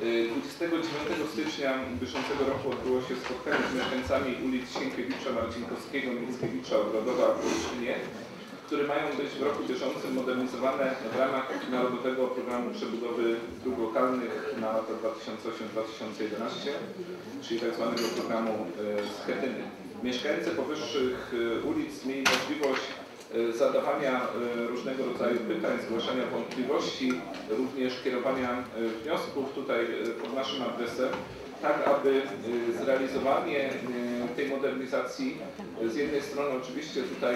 29 stycznia bieżącego roku odbyło się spotkanie z mieszkańcami ulic Sienkiewicza, Marcinkowskiego, Mickiewicza, Ogrodowa Olsztynie, które mają być w roku bieżącym modernizowane w ramach Narodowego Programu Przebudowy Dróg Lokalnych na lata 2008-2011, czyli tak zwanego programu e, Schetyny. Mieszkańcy powyższych e, ulic mieli możliwość zadawania e, różnego rodzaju pytań, zgłaszania wątpliwości, również kierowania e, wniosków tutaj pod naszym adresem, tak aby zrealizowanie tej modernizacji z jednej strony oczywiście tutaj,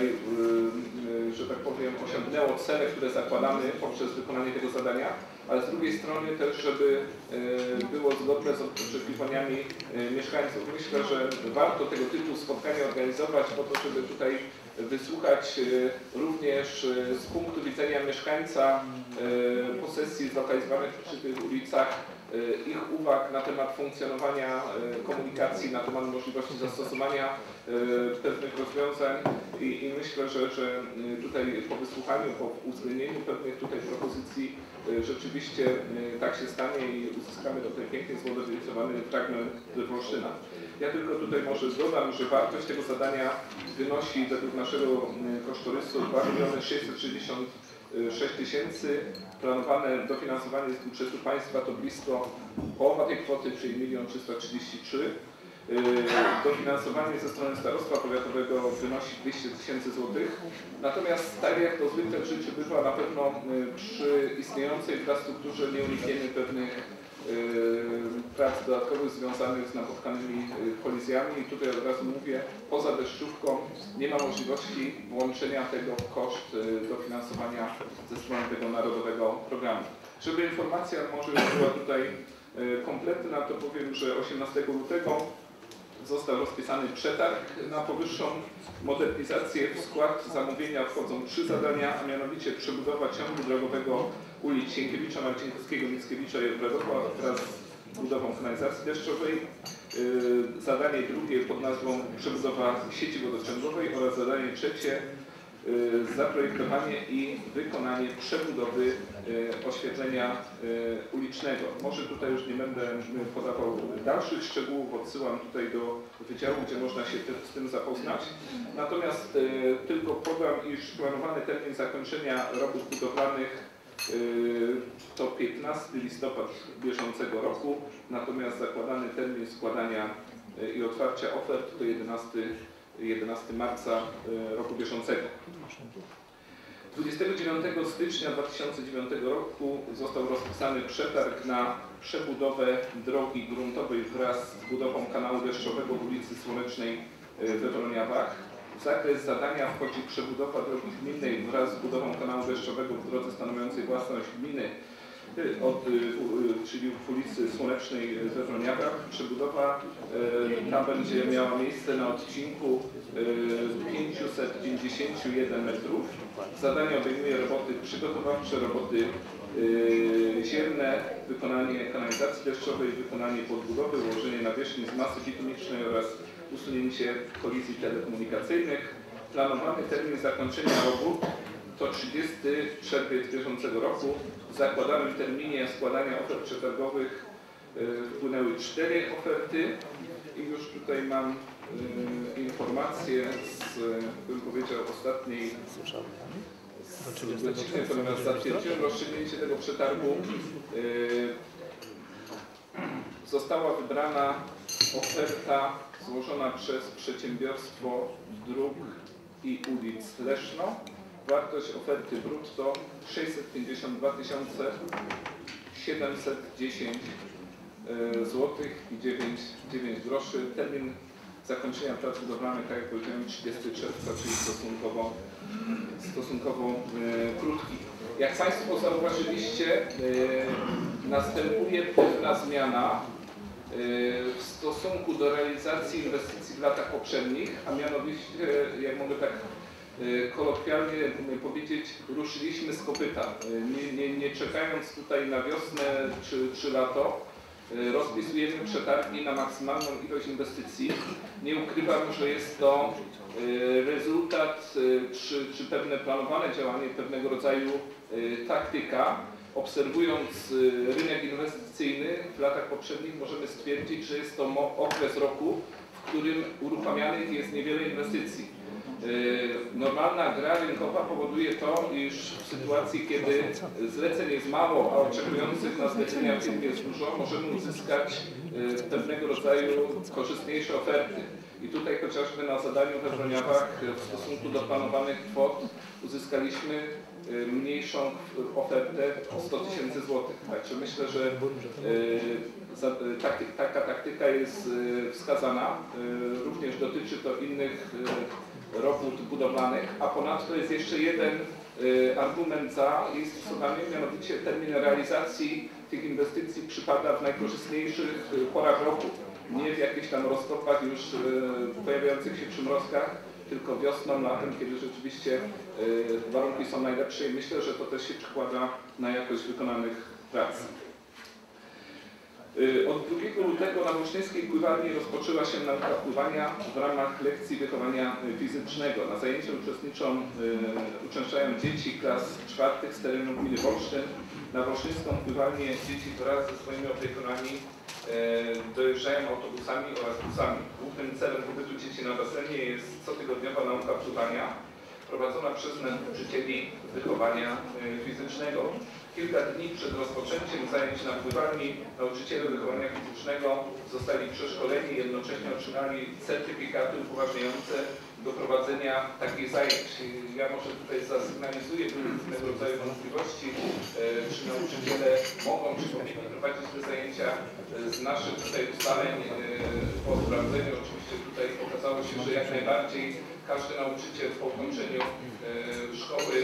że tak powiem, osiągnęło cele, które zakładamy poprzez wykonanie tego zadania, ale z drugiej strony też, żeby e, było zgodne z oczekiwaniami e, mieszkańców. Myślę, że warto tego typu spotkania organizować po to, żeby tutaj wysłuchać e, również z punktu widzenia mieszkańca posesji zlokalizowanych przy tych ulicach Y, ich uwag na temat funkcjonowania y, komunikacji, na temat możliwości zastosowania y, pewnych rozwiązań i, i myślę, że, że tutaj po wysłuchaniu, po uwzględnieniu pewnych tutaj propozycji rzeczywiście tak się stanie i uzyskamy tutaj pięknie zmodernizowany fragment Wolszyna. Ja tylko tutaj może dodam, że wartość tego zadania wynosi według naszego kosztorysu 2 660 Y, 6 tysięcy. Planowane dofinansowanie z budżetu państwa to blisko połowa tej kwoty, czyli 1 333 000 Dofinansowanie ze strony starostwa powiatowego wynosi 200 tysięcy złotych. Natomiast tak jak to zwykle w życiu bywa, na pewno y, przy istniejącej infrastrukturze nie unikniemy pewnych y, prac dodatkowych związanych z napotkanymi kolizjami i tutaj od razu mówię, poza deszczówką nie ma możliwości włączenia tego w koszt dofinansowania ze strony tego narodowego programu. Żeby informacja może była tutaj kompletna, to powiem, że 18 lutego został rozpisany przetarg na powyższą modernizację. W skład zamówienia wchodzą trzy zadania, a mianowicie przebudowa ciągu drogowego ulic Sienkiewicza, Marcinkowskiego, Mickiewicza i Wrocław wraz z budową kanalizacji deszczowej. Yy, Zadanie drugie pod nazwą przebudowa sieci wodociągowej oraz zadanie trzecie zaprojektowanie i wykonanie przebudowy yy, oświetlenia yy, ulicznego. Może tutaj już nie będę podawał dalszych szczegółów, odsyłam tutaj do wydziału, gdzie można się z tym zapoznać. Natomiast tylko podam, iż planowany termin zakończenia robót budowlanych to 15 listopad bieżącego roku, natomiast zakładany termin składania i otwarcia ofert to 11 11 marca y, roku bieżącego. 29 stycznia 2009 roku został rozpisany przetarg na przebudowę drogi gruntowej wraz z budową kanału deszczowego w ulicy Słonecznej y, we Wroniawach. W zakres zadania wchodzi przebudowa drogi gminnej wraz z budową kanału deszczowego w drodze stanowiącej własność gminy od, y, y, czyli ulicy Słonecznej we Wroniawach. Przebudowa y, ta będzie miała miejsce na odcinku y, 551 metrów. Zadanie obejmuje roboty przygotowawcze, roboty y, ziemne, wykonanie kanalizacji deszczowej, wykonanie podbudowy, ułożenie nawierzchni z masy bitumicznej oraz usunięcie kolizji telekomunikacyjnych. Planowany termin zakończenia robót to 30 czerwiec bieżącego roku. W zakładanym terminie składania ofert przetargowych y, wpłynęły cztery oferty i już tutaj mam y, informację z, bym powiedział, ostatniej godziny, ponieważ zatwierdziłem rozstrzygnięcie tego przetargu. Y, Została wybrana oferta złożona przez przedsiębiorstwo dróg i ulic Leszno. Wartość oferty brutto 652 710 zł i 9, 9 groszy. Termin zakończenia prac budowlanych, tak jak powiedziałem, 30 czerwca, czyli stosunkowo, stosunkowo e, krótki. Jak Państwo zauważyliście, e, następuje pewna zmiana e, w stosunku do realizacji inwestycji w latach poprzednich, a mianowicie, jak mogę tak e, kolokwialnie e, powiedzieć, ruszyliśmy z kopyta. E, Nie, nie, nie czekając tutaj na wiosnę czy, czy lato, e, rozpisujemy przetargi na maksymalną ilość inwestycji. Nie ukrywam, że jest to rezultat czy, czy pewne planowane działanie, pewnego rodzaju taktyka. obserwując y, rynek inwestycyjny w latach poprzednich możemy stwierdzić, że jest to okres roku, w którym uruchamianych jest niewiele inwestycji. Y, Normalna gra rynkowa powoduje to, iż w sytuacji, kiedy zleceń jest mało, a oczekujących na zlecenia firm jest dużo, możemy uzyskać y, pewnego rodzaju korzystniejsze oferty. I tutaj chociażby na zadaniu we Wroniawach y, w stosunku do planowanych kwot uzyskaliśmy mniejszą ofertę o 100 tysięcy złotych. Także myślę, że taka taktyka jest wskazana. Również dotyczy to innych robót budowlanych, a ponadto jest jeszcze jeden y, argument za jej stosowaniem, mianowicie termin realizacji tych inwestycji przypada w najkorzystniejszych y, porach roku, nie w jakichś tam roztopach już y, pojawiających się przymrozkach, tylko wiosną, latem, kiedy rzeczywiście warunki są najlepsze i myślę, że to też się przekłada na jakość wykonanych prac. Y, Od 2 lutego na Wolsztyńskiej Pływalni rozpoczęła się nauka pływania w ramach lekcji wychowania y, fizycznego. Na zajęciu uczestniczą, y, uczęszczają dzieci klas czwartych z terenu gminy Wolsztyn. Na Wolsztyńską Pływalnię dzieci wraz ze swoimi opiekunami dojeżdżają autobusami oraz busami. Głównym celem pobytu dzieci na basenie jest cotygodniowa nauka pływania prowadzona przez nauczycieli wychowania fizycznego. Kilka dni przed rozpoczęciem zajęć na pływalni nauczyciele wychowania fizycznego zostali przeszkoleni i jednocześnie otrzymali certyfikaty upoważniające do prowadzenia takich zajęć. Ja może tutaj zasygnalizuję różnego rodzaju wątpliwości, e, czy nauczyciele mogą, czy powinni prowadzić te zajęcia. Z naszych tutaj ustaleń e, po sprawdzeniu oczywiście tutaj okazało się, że jak najbardziej każdy nauczyciel po ukończeniu e, szkoły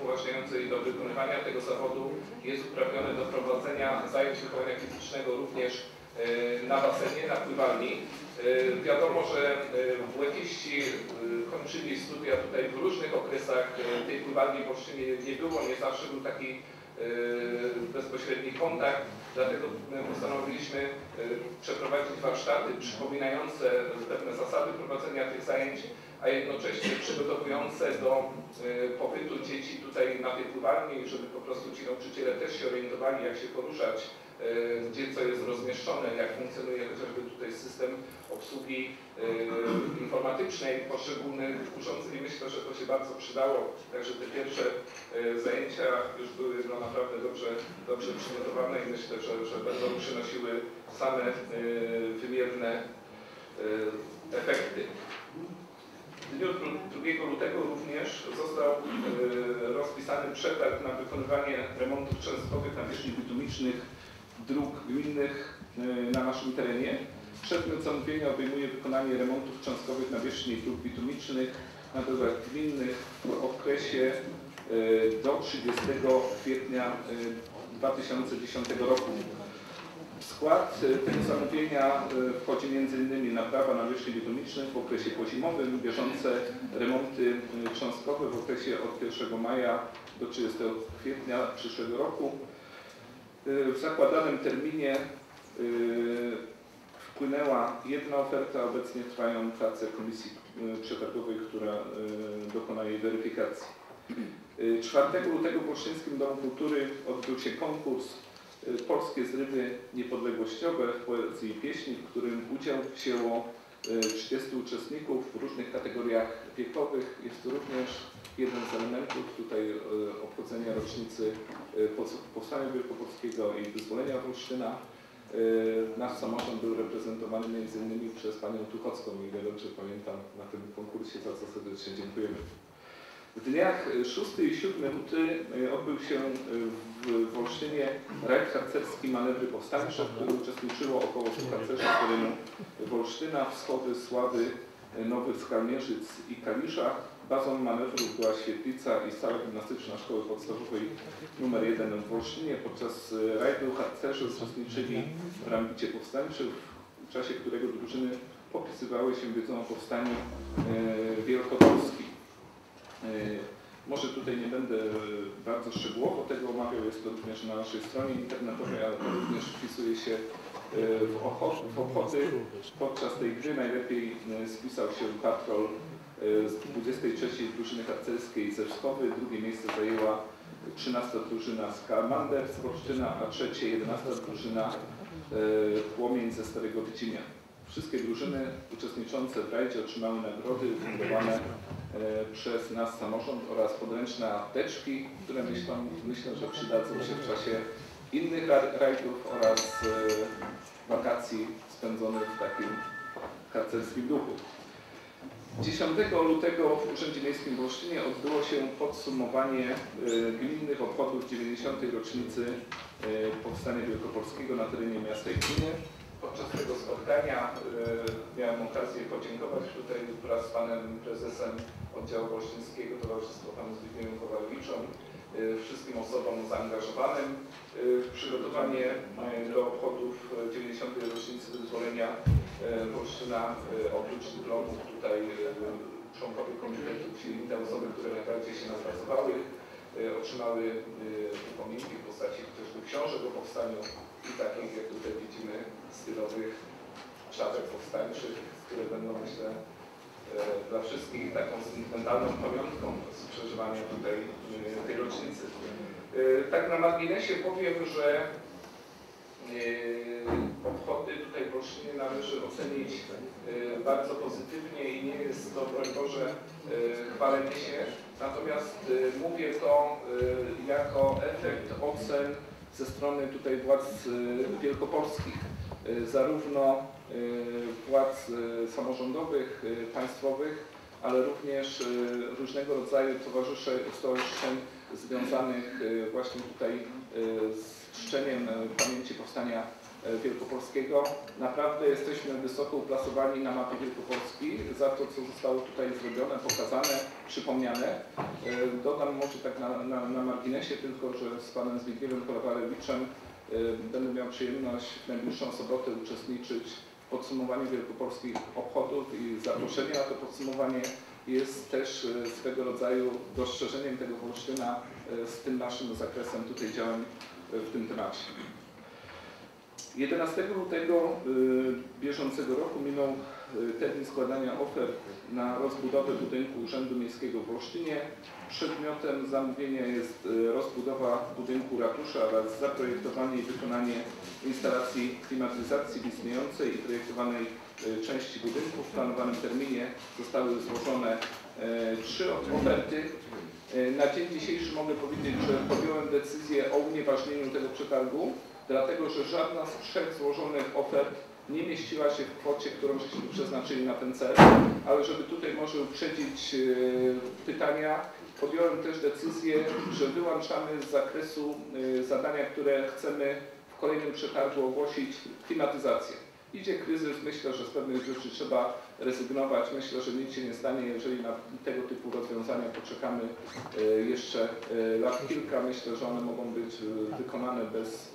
upoważniającej do wykonywania tego zawodu jest uprawniony do prowadzenia zajęć wychowania fizycznego również e, na basenie, na pływalni. E, Wiadomo, że WF-iści e, kończyli studia tutaj w różnych okresach tej pływalni Olsztynie nie było, nie zawsze był taki bezpośredni kontakt, dlatego my postanowiliśmy przeprowadzić warsztaty przypominające pewne zasady prowadzenia tych zajęć, a jednocześnie przygotowujące do e, pobytu dzieci tutaj na tej pływalni, żeby po prostu ci nauczyciele też się orientowali, jak się poruszać, e, gdzie co jest rozmieszczone, jak funkcjonuje chociażby tutaj system obsługi e, informatycznej poszczególnych urządzeń. Myślę, że to się bardzo przydało. Także te pierwsze zajęcia już były no, naprawdę dobrze, dobrze przygotowane i myślę, że, że będą przynosiły same wymierne efekty. W dniu 2 lutego również został e, rozpisany przetarg na wykonywanie remontów częstotnych nawierzchni bitumicznych dróg gminnych e, na naszym terenie. Przedmiot zamówienia obejmuje wykonanie remontów cząstkowych nawierzchni dróg bitumicznych na drogach gminnych w okresie e, do 30 kwietnia e, 2010 roku. Skład e, tego zamówienia e, wchodzi m.in. naprawa nawierzchni bitumicznych w okresie pozimowym, bieżące remonty e, cząstkowe w okresie od 1 maja do 30 kwietnia przyszłego roku. W zakładanym terminie wpłynęła jedna oferta, obecnie trwają prace komisji przetargowej, która dokona jej weryfikacji. E, 4 lutego w Olsztyńskim Domu Kultury odbył się konkurs Polskie zrywy niepodległościowe w poezji i pieśni, w którym udział wzięło e, 30 uczestników w różnych kategoriach wiekowych. Jest to również jeden z elementów tutaj e, obchodzenia rocznicy e, Powstania Wielkopolskiego i wyzwolenia Wolsztyna. E, Nasz samorząd był reprezentowany m.in. przez panią Tuchocką, ile dobrze pamiętam, na tym konkursie, za co serdecznie dziękujemy. W dniach e, 6 i 7 luty e, odbył się e, w Wolsztynie rajd harcerski Manewry Powstańcze, w którym uczestniczyło około 100 harcerzy z terenu Wolsztyna, Wschody, Sławy, Nowych Skalmierzyc i Kalisza. Bazą manewrów była świetlica i sala gimnastyczna Szkoły Podstawowej nr 1 w Wolsztynie. Podczas rajdu harcerzy uczestniczyli w rambicie powstańczym, w czasie którego drużyny popisywały się wiedzą o powstaniu wielkopolskim. E, Może tutaj nie będę e, bardzo szczegółowo tego omawiał, jest to również na naszej stronie internetowej, ale to również wpisuje się e, w ocho- w. Podczas tej gry najlepiej spisał się patrol z 23 drużyny harcerskiej ze Wschowy. Drugie miejsce zajęła 13 drużyna Skalmander z Wolsztyna, a trzecie 11 drużyna Płomień ze Starego Wycimia. Wszystkie drużyny uczestniczące w rajdzie otrzymały nagrody ufundowane e, przez nas samorząd oraz podręczne apteczki, które myślę, myślę że przydadzą się w czasie innych ra- rajdów oraz e, wakacji spędzonych w takim harcerskim duchu. 10 lutego w Urzędzie Miejskim w Olsztynie odbyło się podsumowanie e, gminnych obchodów 90. rocznicy Powstania Wielkopolskiego na terenie miasta i gminy. Podczas tego spotkania e, miałem okazję podziękować tutaj wraz z panem prezesem oddziału olsztyńskiego Towarzystwa panu Zbigniewem Kowalowiczem, e, wszystkim osobom zaangażowanym w przygotowanie e, do obchodów e, 90. rocznicy wyzwolenia Olsztyna. E, Oprócz dyplomów tutaj członkowie komitetu, czyli te osoby, które najbardziej się napracowały, otrzymały upominki w postaci chociażby książek o powstaniu i takich, jak tutaj widzimy, powstańczych, które będą, myślę, e, dla wszystkich taką sentymentalną pamiątką z przeżywania tutaj e, tej rocznicy. E, Tak na marginesie powiem, że obchody tutaj w Olsztynie należy ocenić bardzo pozytywnie i nie jest to, broń Boże, chwalenie się. Natomiast mówię to jako efekt ocen ze strony tutaj władz wielkopolskich, zarówno władz e, samorządowych, e, państwowych, ale również różnego rodzaju stowarzyszeń związanych właśnie tutaj z czczeniem pamięci powstania wielkopolskiego. Naprawdę jesteśmy wysoko uplasowani na mapie Wielkopolski za to, co zostało tutaj zrobione, pokazane, przypomniane. Dodam może tak na, na, na marginesie tylko, że z panem Zbigniewem Kolawalewiczem e, będę miał przyjemność w najbliższą sobotę uczestniczyć w podsumowaniu wielkopolskich obchodów i zaproszenie na to podsumowanie jest też e, swego rodzaju dostrzeżeniem tego Wolsztyna e, z tym naszym zakresem tutaj działań e, w tym temacie. 11 lutego bieżącego roku minął termin składania ofert na rozbudowę budynku Urzędu Miejskiego w Olsztynie. Przedmiotem zamówienia jest y, rozbudowa budynku ratusza oraz zaprojektowanie i wykonanie instalacji klimatyzacji w istniejącej i projektowanej y, części budynku. W planowanym terminie zostały złożone e, trzy oferty. E, Na dzień dzisiejszy mogę powiedzieć, że podjąłem decyzję o unieważnieniu tego przetargu, dlatego że żadna z trzech złożonych ofert nie mieściła się w kwocie, którą żeśmy przeznaczyli na ten cel, ale żeby tutaj może uprzedzić e, pytania, podjąłem też decyzję, że wyłączamy z zakresu e, zadania, które chcemy w kolejnym przetargu ogłosić klimatyzację. Idzie kryzys, myślę, że z pewnych rzeczy trzeba rezygnować. Myślę, że nic się nie stanie, jeżeli na tego typu rozwiązania poczekamy e, jeszcze lat kilka. Myślę, że one mogą być wykonane bez,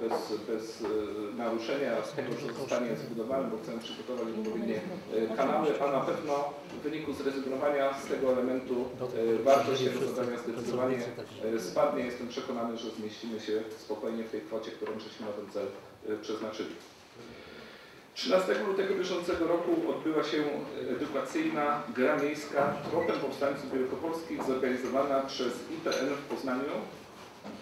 bez, bez e, naruszenia tego, co zostanie zbudowane, bo chcemy przygotować odpowiednie e, kanały, a na pewno w wyniku zrezygnowania z tego elementu e, wartość tego zadania zdecydowanie e, spadnie. Jestem przekonany, że zmieścimy się spokojnie w tej kwocie, którą żeśmy na ten cel e, przeznaczyli. 13 lutego bieżącego roku odbyła się edukacyjna gra miejska Tropem Powstańców Wielkopolskich zorganizowana przez IPN w Poznaniu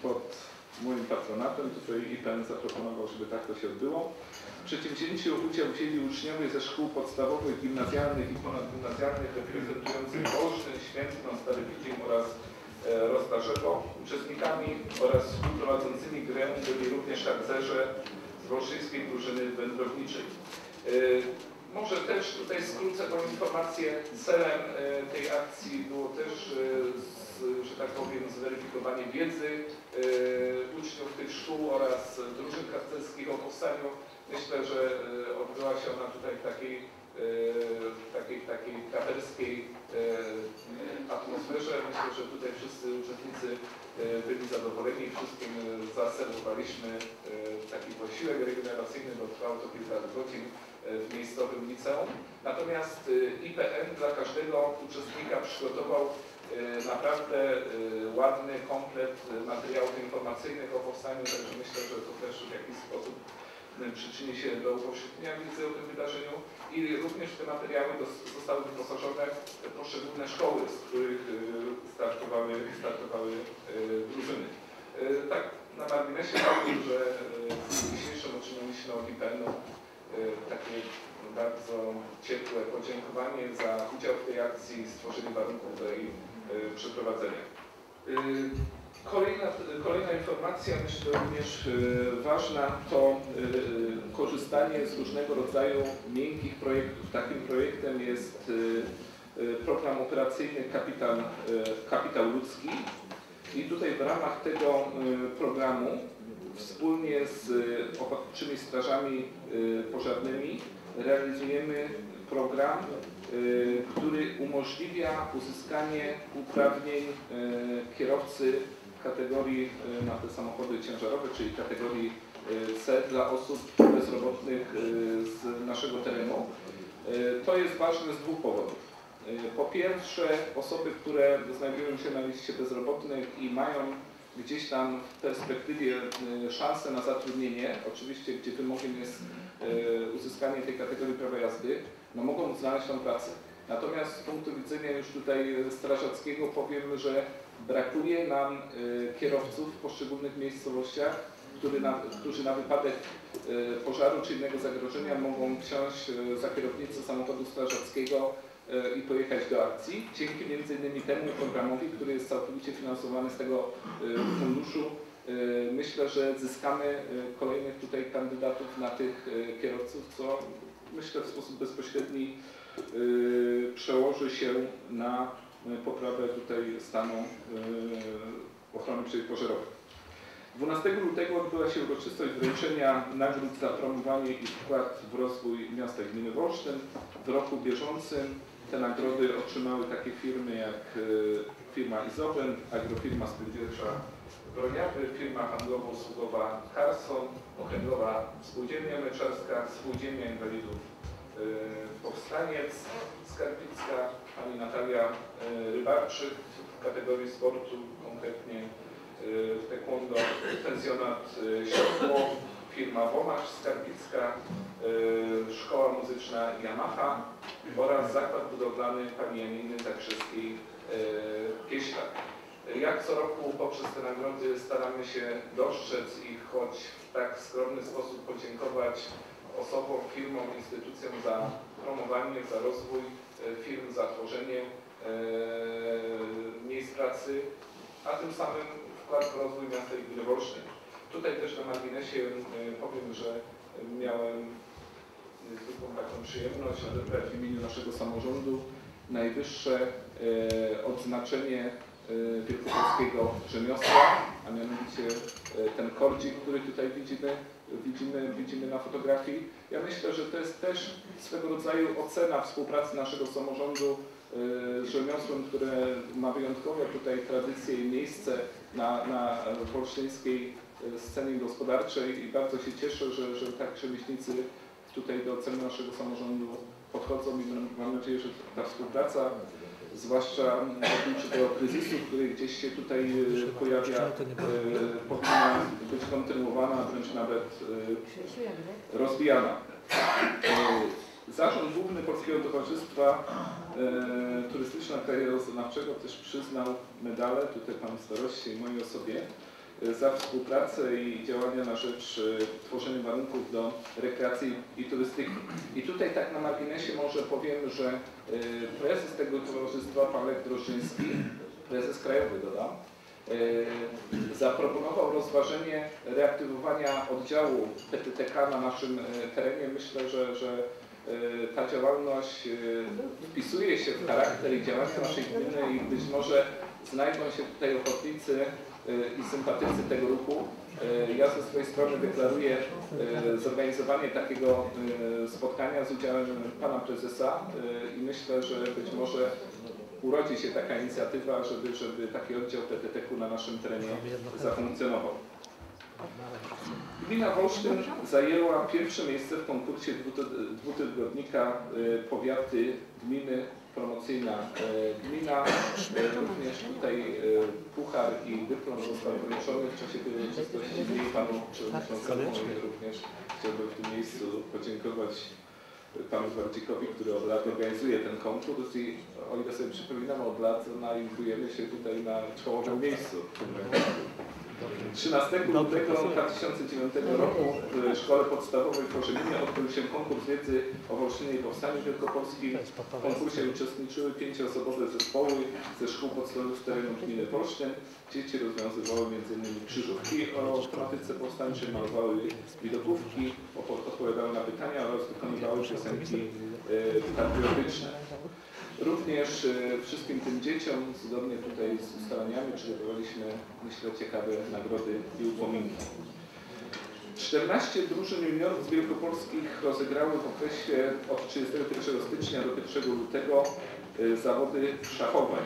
pod moim patronatem. Tutaj IPN zaproponował, żeby tak to się odbyło. W przedsięwzięciu udział wzięli uczniowie ze szkół podstawowych, gimnazjalnych i ponadgimnazjalnych reprezentujących Olsztyn, Świętno, Stary Widzim oraz e, Rozdarzewo. Uczestnikami oraz współprowadzącymi grę byli również harcerze z wolszyńskiej drużyny wędrowniczej. E, Może też tutaj skrócę tą informację. Celem e, tej akcji było też, że tak powiem, zweryfikowanie wiedzy e, uczniów tych szkół oraz drużyn harcerskich o powstaniu. Myślę, że e, odbyła się ona tutaj w takiej, e, takiej, takiej kaperskiej atmosferze. Myślę, że tutaj wszyscy uczestnicy byli zadowoleni. Wszystkim zaserwowaliśmy taki posiłek regeneracyjny, bo trwało to kilka godzin w miejscowym liceum. Natomiast IPN dla każdego uczestnika przygotował naprawdę e, ładny komplet e, materiałów informacyjnych o powstaniu, także myślę, że to też w jakiś sposób e, przyczyni się do upowszechnienia wiedzy o tym wydarzeniu i również te materiały zostały wyposażone poszczególne szkoły, z których e, startowały, startowały e, drużyny. E, Tak na marginesie powiem, że e, w dzisiejszym otrzymaliśmy od IPN-u e, takie bardzo ciepłe podziękowanie za udział w tej akcji i stworzenie warunków do jej e, przeprowadzenia. E, Kolejna, kolejna informacja, myślę również e, ważna, to korzystanie z różnego rodzaju miękkich projektów. Takim projektem jest program operacyjny Kapitał, e, Kapitał Ludzki i tutaj w ramach tego programu wspólnie z ochotniczymi strażami pożarnymi realizujemy program, który umożliwia uzyskanie uprawnień e, kierowcy kategorii e, na te samochody ciężarowe, czyli kategorii C dla osób bezrobotnych z naszego terenu. To jest ważne z dwóch powodów. Po pierwsze, osoby, które znajdują się na liście bezrobotnych i mają gdzieś tam w perspektywie szansę na zatrudnienie, oczywiście gdzie wymogiem jest uzyskanie tej kategorii prawa jazdy, no mogą znaleźć tą pracę. Natomiast z punktu widzenia już tutaj strażackiego powiem, że brakuje nam e, kierowców w poszczególnych miejscowościach, na, którzy na wypadek e, pożaru czy innego zagrożenia mogą wsiąść e, za kierownicę samochodu strażackiego e, i pojechać do akcji. Dzięki między innymi temu programowi, który jest całkowicie finansowany z tego e, funduszu, e, myślę, że zyskamy e, kolejnych tutaj kandydatów na tych e, kierowców, co myślę w sposób bezpośredni e, przełoży się na e, poprawę tutaj stanu e, ochrony przeciwpożarowej. 12 lutego odbyła się uroczystość wręczenia nagród za promowanie i wkład w rozwój miasta gminy Wolsztyn. W roku bieżącym te nagrody otrzymały takie firmy jak firma Izoben, agrofirma spółdzielcza Broniawy, firma handlowo-usługowa Carson, okręgowa spółdzielnia meczarska, spółdzielnia inwalidów e, Powstaniec, Skarbicka, pani Natalia e, Rybarczyk w kategorii sportu, konkretnie e, w taekwondo, pensjonat e, Siodło, firma Womasz Skarbicka, e, szkoła muzyczna Yamaha oraz zakład budowlany pani Janiny Zakrzewskiej e, Pieślak. Jak co roku poprzez te nagrody staramy się dostrzec i choć w tak skromny sposób podziękować osobom, firmom, instytucjom za promowanie, za rozwój e, firm, za tworzenie e, miejsc pracy, a tym samym wkład w rozwój miasta Wolsztyn. Tutaj też na marginesie e, powiem, że miałem niezwykłą taką przyjemność odebrać w imieniu naszego samorządu najwyższe odznaczenie wielkopolskiego rzemiosła, a mianowicie e, ten kordzik, który tutaj widzimy, widzimy, widzimy na fotografii. Ja myślę, że to jest też swego rodzaju ocena współpracy naszego samorządu e, z rzemiosłem, które ma wyjątkowe tutaj tradycje i miejsce na, na e, scenie gospodarczej i bardzo się cieszę, że, że tak rzemieślnicy tutaj do oceny naszego samorządu podchodzą i mam nadzieję, że ta współpraca, zwłaszcza w obliczu tego kryzysu, który gdzieś się tutaj e, pojawia, e, powinna być kontynuowana, wręcz nawet e, rozwijana. E, Zarząd Główny Polskiego Towarzystwa e, Turystyczno-Krajoznawczego też przyznał medale, tutaj Panu Staroście i mojej osobie, e, za współpracę i działania na rzecz e, tworzenia warunków do rekreacji i turystyki. I tutaj tak na marginesie może powiem, że e, prezes tego towarzystwa, pan Lech Drożyński, prezes krajowy dodam, e, zaproponował rozważenie reaktywowania oddziału PTTK na naszym terenie. Myślę, że, że ta działalność wpisuje się w charakter i działania naszej gminy i być może znajdą się tutaj ochotnicy i sympatycy tego ruchu. E, Ja ze swojej strony deklaruję e, zorganizowanie takiego spotkania z udziałem pana prezesa i myślę, że być może urodzi się taka inicjatywa, żeby, żeby taki oddział PTT-ku na naszym terenie zafunkcjonował. Gmina Wolsztyn zajęła pierwsze miejsce w konkursie dwuty- dwutygodnika Powiaty Gminy Promocyjna e, Gmina. E, Również tutaj e, puchar i dyplom został wręczony w czasie tej uroczystości i panu przewodniczącemu również chciałbym w tym miejscu podziękować panu Gwardzikowi, który od lat organizuje ten konkurs i o ile sobie przypominam, od lat znajdujemy się tutaj na czołowym miejscu w tym rankingu. 13 lutego 2009 roku w Szkole Podstawowej w Korzeninie odbył się konkurs wiedzy o Wolsztynie i Powstaniu Wielkopolskim. W konkursie uczestniczyły pięcioosobowe zespoły ze szkół podstawowych z terenu gminy Wolsztyn. Dzieci rozwiązywały m.in. krzyżówki o tematyce powstańczej, malowały widokówki, odpowiadały na pytania oraz wykonywały piosenki e, patriotyczne. Również e, wszystkim tym dzieciom, zgodnie tutaj z ustaleniami, przygotowaliśmy, myślę, ciekawe nagrody i upominki. 14 drużyn juniorów z wielkopolskich rozegrały w okresie od 31 stycznia do 1 lutego e, zawody szachowe.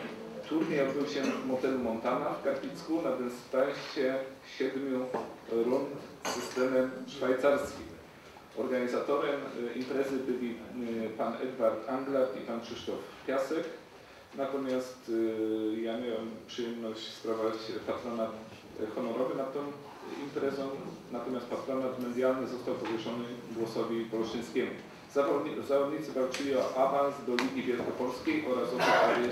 Turniej odbył się w motelu Montana w Karpicku na dystansie 7 rund systemem szwajcarskim. Organizatorem y, imprezy byli y, pan Edward Anglat i pan Krzysztof Piasek. Natomiast y, ja miałem przyjemność sprawować patronat honorowy nad tą imprezą, natomiast patronat medialny został powierzony głosowi polszczyńskiemu. Zawodni- Zawodnicy walczyli o awans do Ligi Wielkopolskiej oraz o puchary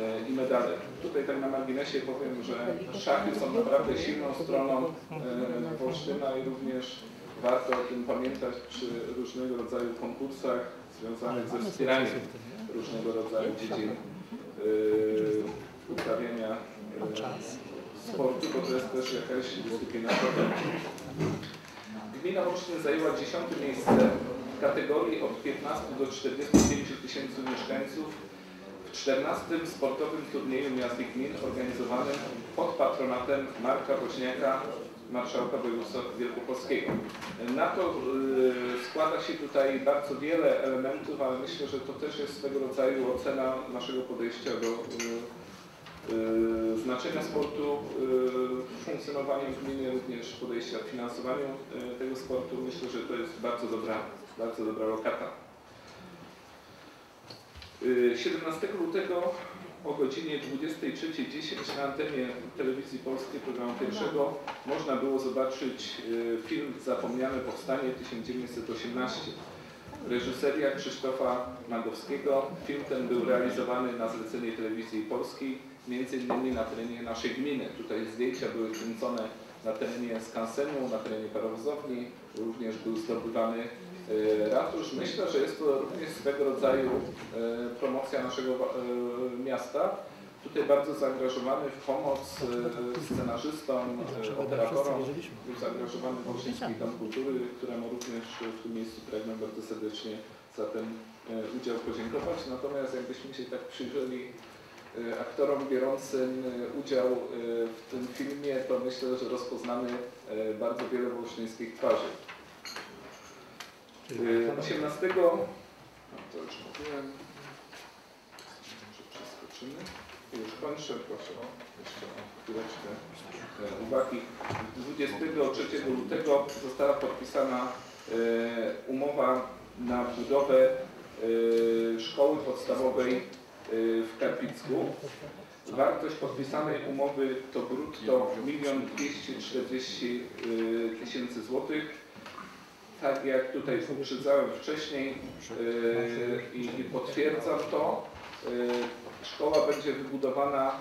e, i medale. Tutaj tak na marginesie powiem, że szachy są naprawdę silną stroną e, Wolsztyna i również warto o tym pamiętać przy różnego rodzaju konkursach związanych ze wspieraniem różnego rodzaju dziedzin yy, uprawiania yy, sportu, bo to jest też jakaś dyscyplina. Gmina Wolsztyn zajęła dziesiąte miejsce w kategorii od 15 do 45 tysięcy mieszkańców w 14 sportowym turnieju miast i gmin organizowanym pod patronatem Marka Woźniaka, marszałka województwa wielkopolskiego. Na to y, składa się tutaj bardzo wiele elementów, ale myślę, że to też jest swego rodzaju ocena naszego podejścia do y, y, znaczenia sportu w funkcjonowaniu gminy, również podejścia w finansowaniu tego sportu. Myślę, że to jest bardzo dobra, bardzo dobra lokata. Y, 17 lutego o godzinie 23.10 na antenie telewizji polskiej programu pierwszego można było zobaczyć y, film Zapomniane Powstanie 1918. Reżyseria Krzysztofa Magowskiego. Film ten był realizowany na zlecenie telewizji polskiej, między innymi na terenie naszej gminy. Tutaj zdjęcia były kręcone na terenie skansenu, na terenie parowozowni, również był zdobywany ratusz. Myślę, że jest to również swego rodzaju e, promocja naszego e, miasta. Tutaj bardzo zaangażowany w pomoc e, scenarzystom, e, operatorom. Był zaangażowany Wolszyński Dom Kultury, któremu również w tym miejscu pragnę bardzo serdecznie za ten e, udział podziękować. Natomiast jakbyśmy się tak przyjrzeli e, aktorom biorącym e, udział e, w tym filmie, to myślę, że rozpoznamy e, bardzo wiele wolsztyńskich twarzy. E, 18, no to już mówiłem, może przeskoczymy. Już kończę, proszę o jeszcze chwileczkę e, uwagi. 23 lutego została podpisana e, umowa na budowę e, szkoły podstawowej w Karpicku. Wartość podpisanej umowy to brutto 1 240 e, tysięcy złotych. Tak jak tutaj uprzedzałem wcześniej e, i, potwierdzam to, e, szkoła będzie wybudowana e,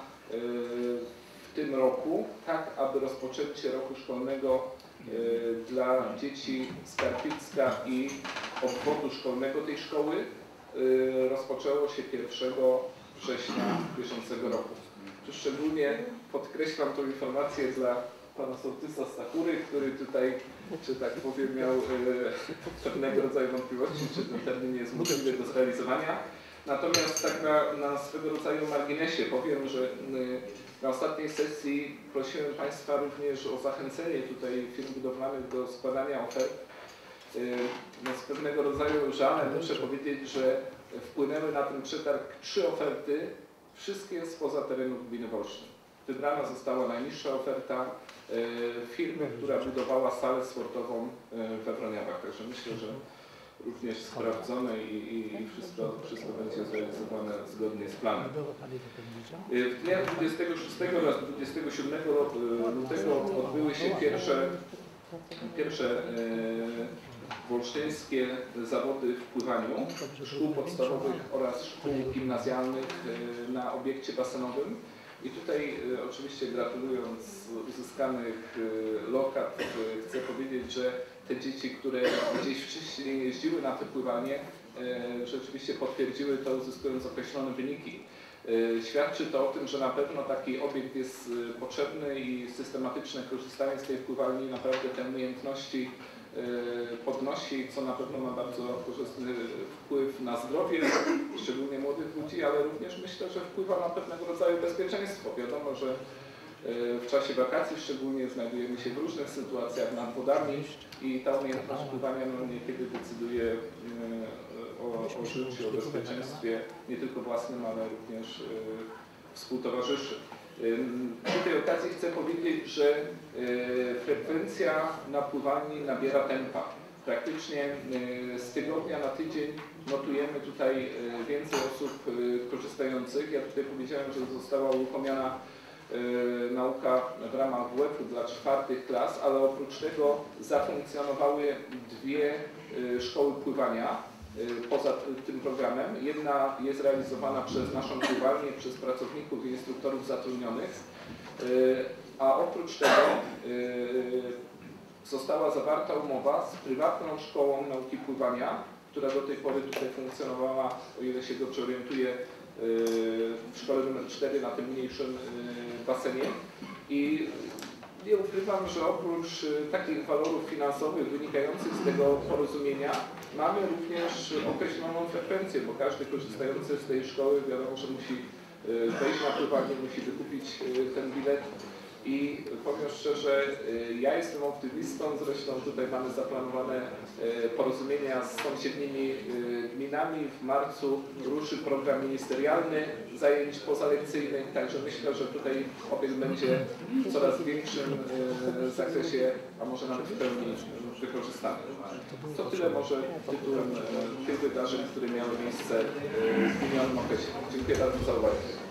w tym roku, tak aby rozpoczęcie roku szkolnego dla dzieci z Karpicka i obwodu szkolnego tej szkoły rozpoczęło się 1 września bieżącego roku. Tu szczególnie podkreślam tą informację dla pana sołtysa Stachury, który tutaj, że tak powiem, miał e, pewnego rodzaju wątpliwości, czy ten termin jest możliwy do zrealizowania. Natomiast tak na, na swego rodzaju marginesie powiem, że y, na ostatniej sesji prosiłem Państwa również o zachęcenie tutaj firm budowlanych do składania ofert. Y, No z pewnego rodzaju żalem muszę powiedzieć, że wpłynęły na ten przetarg trzy oferty, wszystkie spoza terenu gminy Wolsztyn. Wybrana została najniższa oferta y, firmy, która budowała salę sportową y, we Wroniawach. Także myślę, że również sprawdzone i, i, wszystko, wszystko będzie zrealizowane zgodnie z planem. W dniach 26 oraz 27 ro- y, lutego odbyły się pierwsze, pierwsze e, wolsztyńskie zawody w pływaniu szkół podstawowych oraz szkół gimnazjalnych e, na obiekcie basenowym. I tutaj e, oczywiście gratulując uzyskanych e, lokat, e, chcę powiedzieć, że te dzieci, które gdzieś wcześniej jeździły na te pływanie, e, rzeczywiście potwierdziły to, uzyskując określone wyniki. Świadczy to o tym, że na pewno taki obiekt jest potrzebny i systematyczne korzystanie z tej pływalni naprawdę te umiejętności podnosi, co na pewno ma bardzo korzystny wpływ na zdrowie, szczególnie młodych ludzi, ale również myślę, że wpływa na pewnego rodzaju bezpieczeństwo. Wiadomo, że e, w czasie wakacji szczególnie znajdujemy się w różnych sytuacjach nad wodami i ta umiejętność pływania no, niekiedy decyduje e, o, o życiu, o bezpieczeństwie nie tylko własnym, ale również współtowarzyszy. Przy tej okazji chcę powiedzieć, że e, frekwencja na pływalni nabiera tempa. Praktycznie e, z tygodnia na tydzień notujemy tutaj e, więcej osób korzystających. Ja tutaj powiedziałem, że została uruchomiona nauka w ramach WF-u dla czwartych klas, ale oprócz tego zafunkcjonowały dwie szkoły pływania poza t- tym programem. Jedna jest realizowana przez naszą pływalnię, przez pracowników i instruktorów zatrudnionych, e, a oprócz tego e, została zawarta umowa z prywatną szkołą nauki pływania, która do tej pory tutaj funkcjonowała, o ile się dobrze orientuję, w szkole nr 4 na tym mniejszym basenie. I nie ukrywam, że oprócz takich walorów finansowych wynikających z tego porozumienia mamy również określoną frekwencję, bo każdy korzystający z tej szkoły wiadomo, że musi e, wejść na pływanie, musi wykupić e, ten bilet. I powiem szczerze, e, ja jestem optymistą, zresztą tutaj mamy zaplanowane porozumienia z sąsiednimi gminami. W marcu ruszy program ministerialny zajęć pozalekcyjnych, także myślę, że tutaj obiekt będzie w coraz większym zakresie, a może nawet w pełni wykorzystany. To tyle może tytułem e, tych wydarzeń, które miały miejsce e, w minionym okresie. Dziękuję bardzo za uwagę.